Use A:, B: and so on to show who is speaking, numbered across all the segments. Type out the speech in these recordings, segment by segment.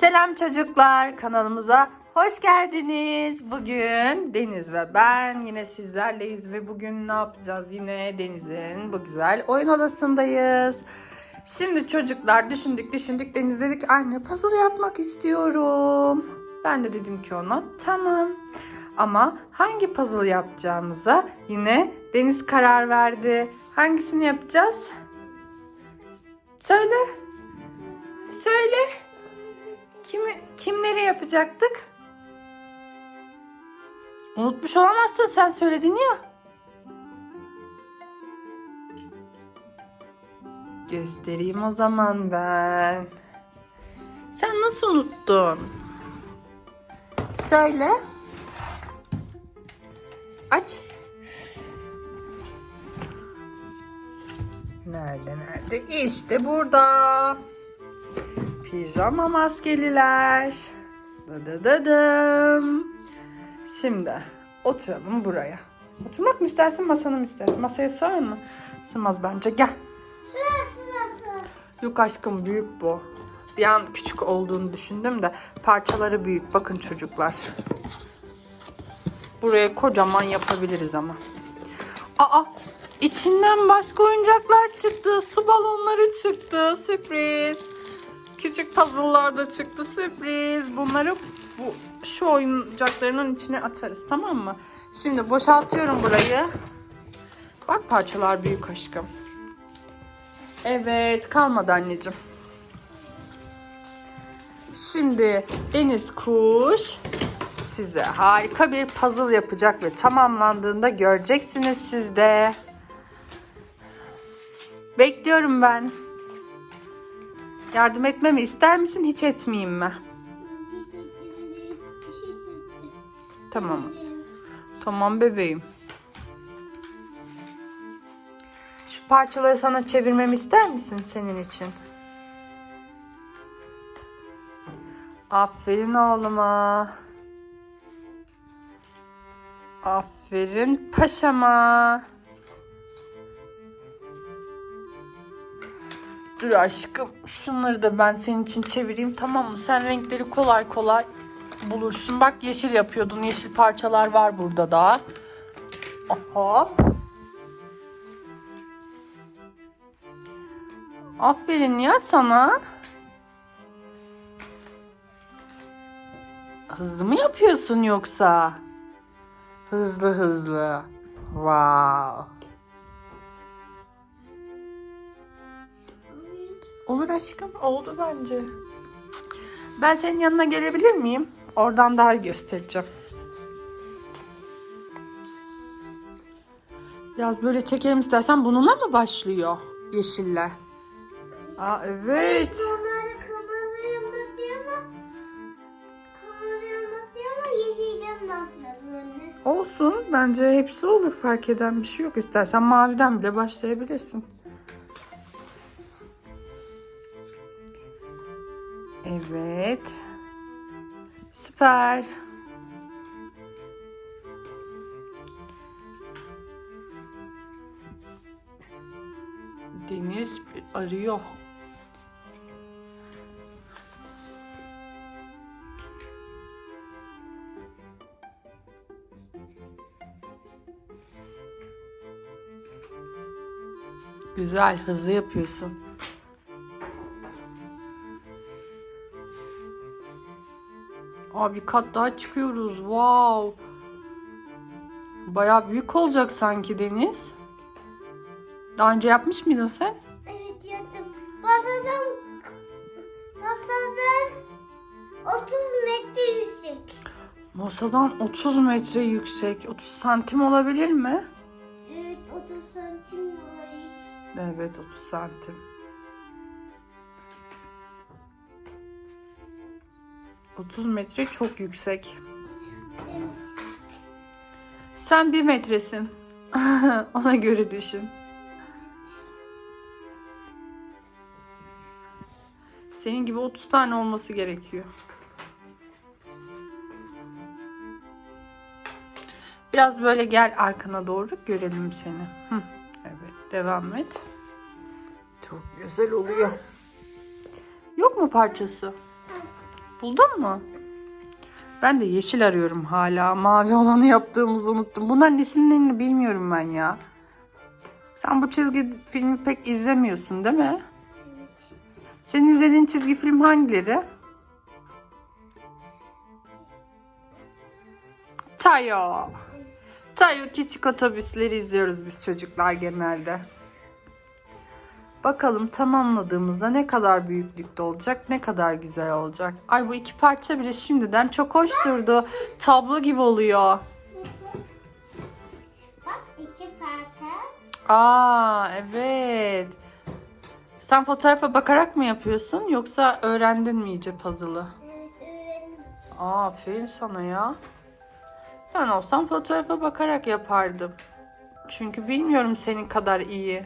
A: Selam çocuklar kanalımıza hoş geldiniz. Bugün Deniz ve ben yine sizlerleyiz ve bugün ne yapacağız? Yine Deniz'in bu güzel oyun odasındayız. Şimdi çocuklar düşündük düşündük Deniz dedik anne puzzle yapmak istiyorum. Ben de dedim ki ona tamam. Ama hangi puzzle yapacağımıza yine Deniz karar verdi. Hangisini yapacağız? Söyle. Kimi, kimleri yapacaktık? Unutmuş olamazsın sen söyledin ya. Göstereyim o zaman ben. Sen nasıl unuttun? Söyle. Aç. Nerede nerede? İşte burada. Pijama maskeliler. Dı dı dı dım. Şimdi oturalım buraya. Oturmak mı istersin masanı mı istersin? Masaya sığar mı? Sığmaz bence. Gel. Yok aşkım büyük bu. Bir an küçük olduğunu düşündüm de parçaları büyük. Bakın çocuklar. Buraya kocaman yapabiliriz ama. Aa içinden başka oyuncaklar çıktı. Su balonları çıktı. Sürpriz. Küçük puzzle'lar da çıktı. Sürpriz. Bunları bu şu oyuncaklarının içine atarız tamam mı? Şimdi boşaltıyorum burayı. Bak parçalar büyük aşkım. Evet kalmadı anneciğim. Şimdi Deniz Kuş size harika bir puzzle yapacak ve tamamlandığında göreceksiniz siz de. Bekliyorum ben. Yardım etmemi ister misin hiç etmeyeyim mi? Tamam. Tamam bebeğim. Şu parçaları sana çevirmemi ister misin senin için? Aferin oğluma. Aferin paşama. Dur aşkım. Şunları da ben senin için çevireyim tamam mı? Sen renkleri kolay kolay bulursun. Bak yeşil yapıyordun. Yeşil parçalar var burada da. Hop. Aferin ya sana. Hızlı mı yapıyorsun yoksa? Hızlı hızlı. Wow. Olur aşkım. Oldu bence. Ben senin yanına gelebilir miyim? Oradan daha göstereceğim. Biraz böyle çekelim istersen bununla mı başlıyor? Yeşille. Aa evet. Olsun. Bence hepsi olur. Fark eden bir şey yok. İstersen maviden bile başlayabilirsin. Evet. Süper. Deniz arıyor. Güzel, hızlı yapıyorsun. Aa, bir kat daha çıkıyoruz. Wow. Bayağı büyük olacak sanki Deniz. Daha önce yapmış mıydın sen?
B: Evet yaptım. Masadan masadan 30 metre yüksek.
A: Masadan 30 metre yüksek. 30 santim olabilir mi?
B: Evet 30 santim var.
A: Evet 30 santim. ...30 metre çok yüksek. Sen bir metresin. Ona göre düşün. Senin gibi 30 tane olması gerekiyor. Biraz böyle gel arkana doğru görelim seni. Hı, Evet devam et. Çok güzel oluyor. Yok mu parçası? Buldun mu? Ben de yeşil arıyorum hala. Mavi olanı yaptığımızı unuttum. Bunların isimlerini bilmiyorum ben ya. Sen bu çizgi filmi pek izlemiyorsun değil mi? Senin izlediğin çizgi film hangileri? Tayo. Tayo küçük otobüsleri izliyoruz biz çocuklar genelde. Bakalım tamamladığımızda ne kadar büyüklükte olacak, ne kadar güzel olacak. Ay bu iki parça bile şimdiden çok hoş durdu. Tablo gibi oluyor.
B: Bak iki parça.
A: Aa evet. Sen fotoğrafa bakarak mı yapıyorsun yoksa öğrendin mi iyice puzzle'ı?
B: Evet öğrendim.
A: Aa, aferin sana ya. Ben olsam fotoğrafa bakarak yapardım. Çünkü bilmiyorum senin kadar iyi.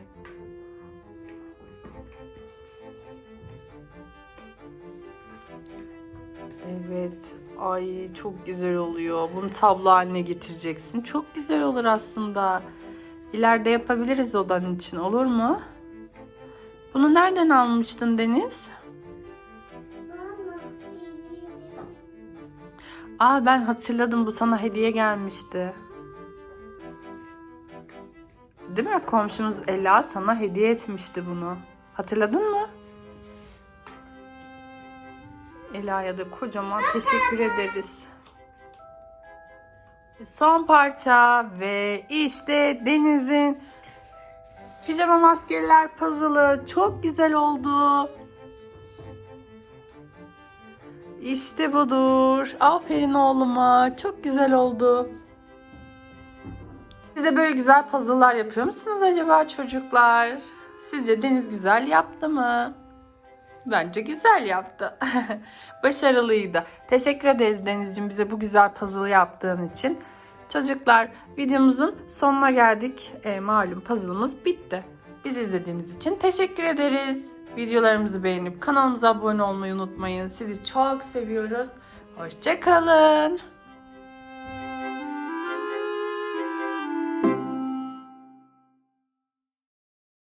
A: Evet. Ay çok güzel oluyor. Bunu tablo haline getireceksin. Çok güzel olur aslında. İleride yapabiliriz odan için olur mu? Bunu nereden almıştın Deniz? Aa ben hatırladım bu sana hediye gelmişti. Değil mi? Komşumuz Ela sana hediye etmişti bunu. Hatırladın mı? Ela'ya da kocaman teşekkür ederiz. Son parça ve işte Deniz'in pijama maskeler puzzle'ı çok güzel oldu. İşte budur. Aferin oğluma. Çok güzel oldu. Siz de böyle güzel puzzle'lar yapıyor musunuz acaba çocuklar? Sizce Deniz güzel yaptı mı? Bence güzel yaptı. Başarılıydı. Teşekkür ederiz Deniz'ciğim bize bu güzel puzzle yaptığın için. Çocuklar videomuzun sonuna geldik. E, malum puzzle'ımız bitti. Bizi izlediğiniz için teşekkür ederiz. Videolarımızı beğenip kanalımıza abone olmayı unutmayın. Sizi çok seviyoruz. Hoşçakalın.